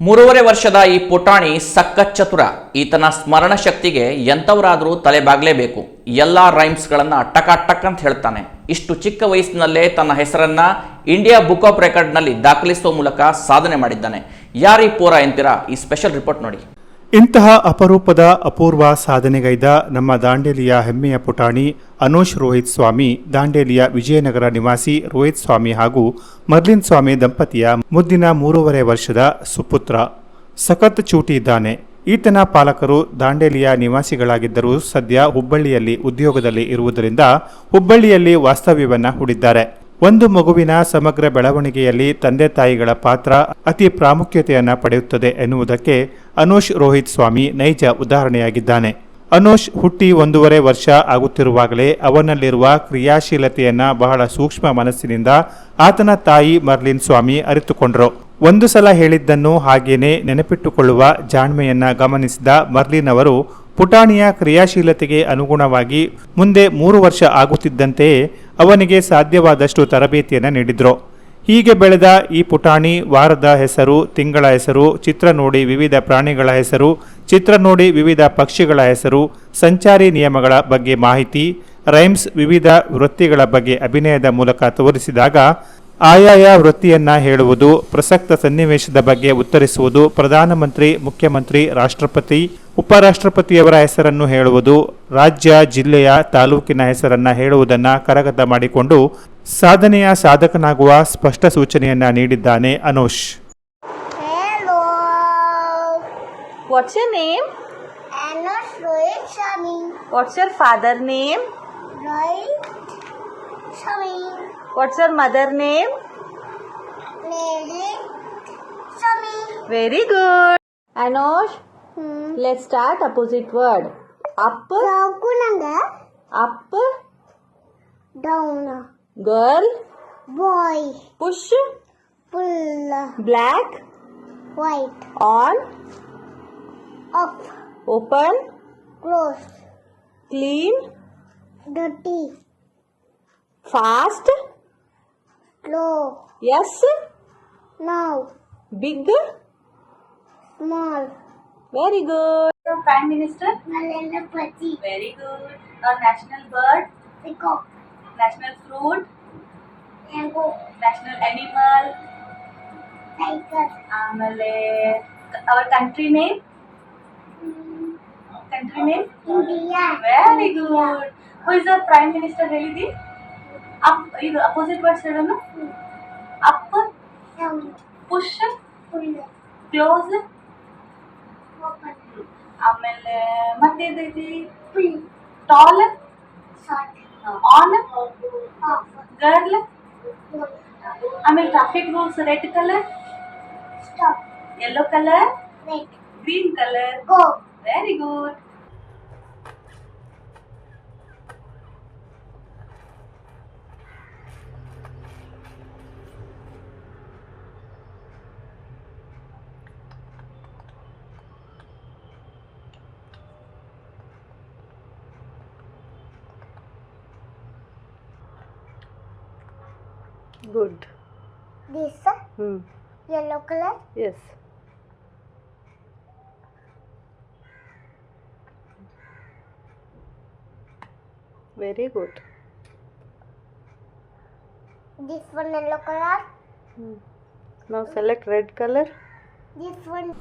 ಮೂರುವರೆ ವರ್ಷದ ಈ ಪುಟಾಣಿ ಸಕ್ಕಚ್ಚತುರ ಚತುರ ಈತನ ಸ್ಮರಣ ಶಕ್ತಿಗೆ ಎಂಥವರಾದರೂ ತಲೆಬಾಗಲೇಬೇಕು. ಎಲ್ಲ ರೈಮ್ಸ್ಗಳನ್ನು ಟಕ ಟಕ್ ಅಂತ ಹೇಳ್ತಾನೆ. ಇಷ್ಟು ಚಿಕ್ಕ ವಯಸ್ಸಿನಲ್ಲೇ ತನ್ನ ಹೆಸರನ್ನ ಇಂಡಿಯಾ ಬುಕ್ ಆಫ್ ರೆಕಾರ್ಡ್ನಲ್ಲಿ ದಾಖಲಿಸುವ ಮೂಲಕ ಸಾಧನೆ ಮಾಡಿದ್ದಾನೆ. ಯಾರೀ ಪೋರ ಎಂತೀರಾ? ಈ ಸ್ಪೆಷಲ್ ರಿಪೋರ್ಟ್ ನೋಡಿ. ಇಂತಹ ಅಪರೂಪದ ಅಪೂರ್ವ ಸಾಧನೆಗೈದ ನಮ್ಮ ದಾಂಡೇಲಿಯ ಹೆಮ್ಮೆಯ ಪುಟಾಣಿ ಅನೋಷ್ ರೋಹಿತ್ ಸ್ವಾಮಿ, ದಾಂಡೇಲಿಯ ವಿಜಯನಗರ ನಿವಾಸಿ ರೋಹಿತ್ ಸ್ವಾಮಿ ಹಾಗೂ ಮರ್ಲಿನ್ ಸ್ವಾಮಿ ದಂಪತಿಯ ಮುದ್ದಿನ ಮೂರುವರೆ ವರ್ಷದ ಸುಪುತ್ರ. ಸಖತ್ ಚೂಟಿ ಇದ್ದಾನೆ. ಈತನ ಪಾಲಕರು ದಾಂಡೇಲಿಯ ನಿವಾಸಿಗಳಾಗಿದ್ದರೂ ಸದ್ಯ ಹುಬ್ಬಳ್ಳಿಯಲ್ಲಿ ಉದ್ಯೋಗದಲ್ಲಿ ಇರುವುದರಿಂದ ಹುಬ್ಬಳ್ಳಿಯಲ್ಲಿ ವಾಸ್ತವ್ಯವನ್ನ ಹೂಡಿದ್ದಾರೆ. ಒಂದು ಮಗುವಿನ ಸಮಗ್ರ ಬೆಳವಣಿಗೆಯಲ್ಲಿ ತಂದೆ ತಾಯಿಗಳ ಪಾತ್ರ ಅತಿ ಪ್ರಾಮುಖ್ಯತೆಯನ್ನು ಪಡೆಯುತ್ತದೆ ಎನ್ನುವುದಕ್ಕೆ ಅನೋಷ್ ರೋಹಿತ್ ಸ್ವಾಮಿ ನೈಜ ಉದಾಹರಣೆಯಾಗಿದ್ದಾನೆ. ಅನೋಷ್ ಹುಟ್ಟಿ ಒಂದೂವರೆ ವರ್ಷ ಆಗುತ್ತಿರುವಾಗಲೇ ಅವನಲ್ಲಿರುವ ಕ್ರಿಯಾಶೀಲತೆಯನ್ನು ಬಹಳ ಸೂಕ್ಷ್ಮ ಮನಸ್ಸಿನಿಂದ ಆತನ ತಾಯಿ ಮರ್ಲಿನ್ ಸ್ವಾಮಿ ಅರಿತುಕೊಂಡರು. ಒಂದು ಸಲ ಹೇಳಿದ್ದನ್ನು ಹಾಗೇನೆ ನೆನಪಿಟ್ಟುಕೊಳ್ಳುವ ಜಾಣ್ಮೆಯನ್ನ ಗಮನಿಸಿದ ಮರ್ಲಿನ್ ಅವರು, ಪುಟಾಣಿಯ ಕ್ರಿಯಾಶೀಲತೆಗೆ ಅನುಗುಣವಾಗಿ ಮುಂದೆ ಮೂರು ವರ್ಷ ಆಗುತ್ತಿದ್ದಂತೆಯೇ ಅವನಿಗೆ ಸಾಧ್ಯವಾದಷ್ಟು ತರಬೇತಿಯನ್ನು ನೀಡಿದ್ರು. ಹೀಗೆ ಬೆಳೆದ ಈ ಪುಟಾಣಿ ವಾರದ ಹೆಸರು, ತಿಂಗಳ ಹೆಸರು, ಚಿತ್ರ ನೋಡಿ ವಿವಿಧ ಪ್ರಾಣಿಗಳ ಹೆಸರು, ಚಿತ್ರ ನೋಡಿ ವಿವಿಧ ಪಕ್ಷಿಗಳ ಹೆಸರು, ಸಂಚಾರಿ ನಿಯಮಗಳ ಬಗ್ಗೆ ಮಾಹಿತಿ, ರೈಮ್ಸ್ ವಿವಿಧ ವೃತ್ತಿಗಳ ಬಗ್ಗೆ ಅಭಿನಯದ ಮೂಲಕ ತೋರಿಸಿದಾಗ ಆಯಾಯ ವೃತ್ತಿಯನ್ನ ಹೇಳುವುದು, ಪ್ರಸಕ್ತ ಸನ್ನಿವೇಶದ ಬಗ್ಗೆ ಉತ್ತರಿಸುವುದು ಪ್ರಧಾನಮಂತ್ರಿ, ಮುಖ್ಯಮಂತ್ರಿ, ರಾಷ್ಟ್ರಪತಿ ಉಪರಾಷ್ಟ್ರಪತಿಯವರ ಹೆಸರನ್ನು ಹೇಳುವುದು ರಾಜ್ಯ ಜಿಲ್ಲೆಯ ತಾಲೂಕಿನ ಹೆಸರನ್ನು ಹೇಳುವುದನ್ನು ಕರಗತ ಮಾಡಿಕೊಂಡು ಸಾಧನೆಯ ಸಾಧಕನಾಗುವ ಸ್ಪಷ್ಟ ಸೂಚನೆಯನ್ನ ನೀಡಿದ್ದಾನೆ ಅನೋಶ್. What's your name? Anna Rohit Shami. What's your father name? Rohit Shami. What's your mother name? Mary Shami. Very good. Anosh, Hmm. Let's start opposite word. Up. Down. Girl. Boy. Push. Pull. Black. White. On. Off. Open. Close. Clean. Dirty. Fast. Slow. Yes. Now. Big. Small. Very good. The Prime Minister? Narendra Modi. Very good. Our national bird? Peacock. National fruit? Mango. National animal? Tiger. Amale. Our country name? Mm. Country name? India. Very good. India. Who is our Prime Minister really? Thi? Up, you know, opposite word said, no? Up. Down. Push. Pull. Close. ಆಮೇಲೆ ಮತ್ತೆ ಇದೈತಿ tall. On. Girl ಆಮೇಲೆ traffic rules red colour yellow yellow colour. Green colour. Very good Good. This Hmm. yellow color. Yes. Very good. This one yellow color. Hmm. Now select red color. This one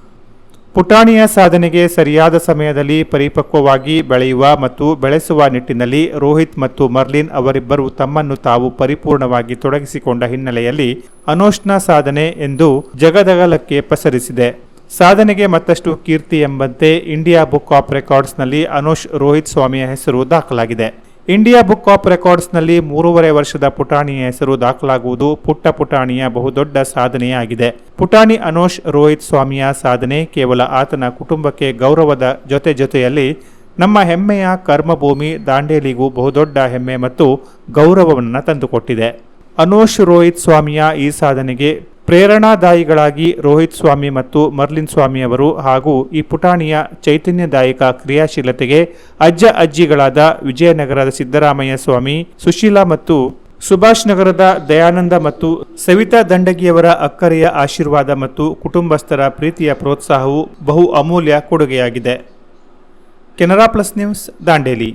ಪುಟಾಣಿಯ ಸಾಧನೆಗೆ ಸರಿಯಾದ ಸಮಯದಲ್ಲಿ ಪರಿಪಕ್ವವಾಗಿ ಬೆಳೆಯುವ ಮತ್ತು ಬೆಳೆಸುವ ನಿಟ್ಟಿನಲ್ಲಿ ರೋಹಿತ್ ಮತ್ತು ಮರ್ಲಿನ್ ಅವರಿಬ್ಬರು ತಮ್ಮನ್ನು ತಾವು ಪರಿಪೂರ್ಣವಾಗಿ ತೊಡಗಿಸಿಕೊಂಡ ಹಿನ್ನೆಲೆಯಲ್ಲಿ ಅನೋಷ್ನ ಸಾಧನೆ ಎಂದು ಜಗದಗಲಕ್ಕೆ ಪಸರಿಸಿದೆ. ಸಾಧನೆಗೆ ಮತ್ತಷ್ಟು ಕೀರ್ತಿ ಎಂಬಂತೆ ಇಂಡಿಯಾ ಬುಕ್ ಆಫ್ ರೆಕಾರ್ಡ್ಸ್ನಲ್ಲಿ ಅನೋಷ್ ರೋಹಿತ್ ಸ್ವಾಮಿಯ ಹೆಸರು ದಾಖಲಾಗಿದೆ. ಇಂಡಿಯಾ ಬುಕ್ ಆಫ್ ರೆಕಾರ್ಡ್ಸ್ನಲ್ಲಿ ಮೂರುವರೆ ವರ್ಷದ ಪುಟಾಣಿಯ ಹೆಸರು ದಾಖಲಾಗುವುದು. ಪುಟ್ಟ ಪುಟಾಣಿಯ ಬಹುದೊಡ್ಡ ಸಾಧನೆಯಾಗಿದೆ. ಪುಟಾಣಿ ಅನೋಷ್ ರೋಹಿತ್ ಸ್ವಾಮಿಯ ಸಾಧನೆ ಕೇವಲ ಆತನ ಕುಟುಂಬಕ್ಕೆ ಗೌರವದ ಜೊತೆ ಜೊತೆಯಲ್ಲಿ ನಮ್ಮ ಹೆಮ್ಮೆಯ ಕರ್ಮಭೂಮಿ ದಾಂಡೇಲಿಗೂ ಬಹುದೊಡ್ಡ ಹೆಮ್ಮೆ ಮತ್ತು ಗೌರವವನ್ನು ತಂದುಕೊಟ್ಟಿದೆ. ಅನೋಷ್ ರೋಹಿತ್ ಸ್ವಾಮಿಯ ಈ ಸಾಧನೆಗೆ ಪ್ರೇರಣಾದಾಯಿಗಳಾಗಿ ರೋಹಿತ್ ಸ್ವಾಮಿ ಮತ್ತು ಮರ್ಲಿನ್ ಸ್ವಾಮಿ ಅವರು ಹಾಗೂ ಈ ಪುಟಾಣಿಯ ಚೈತನ್ಯದಾಯಕ ಕ್ರಿಯಾಶೀಲತೆಗೆ ಅಜ್ಜ ಅಜ್ಜಿಗಳಾದ ವಿಜಯನಗರದ ಸಿದ್ದರಾಮಯ್ಯ ಸ್ವಾಮಿ, ಸುಶೀಲಾ ಮತ್ತು ಸುಭಾಷ್ ನಗರದ ದಯಾನಂದ ಮತ್ತು ಸವಿತಾ ದಂಡಗಿಯವರ ಅಕ್ಕರೆಯ ಆಶೀರ್ವಾದ ಮತ್ತು ಕುಟುಂಬಸ್ಥರ ಪ್ರೀತಿಯ ಪ್ರೋತ್ಸಾಹವು ಬಹು ಅಮೂಲ್ಯ ಕೊಡುಗೆಯಾಗಿದೆ. Canara plus news, Dandeli.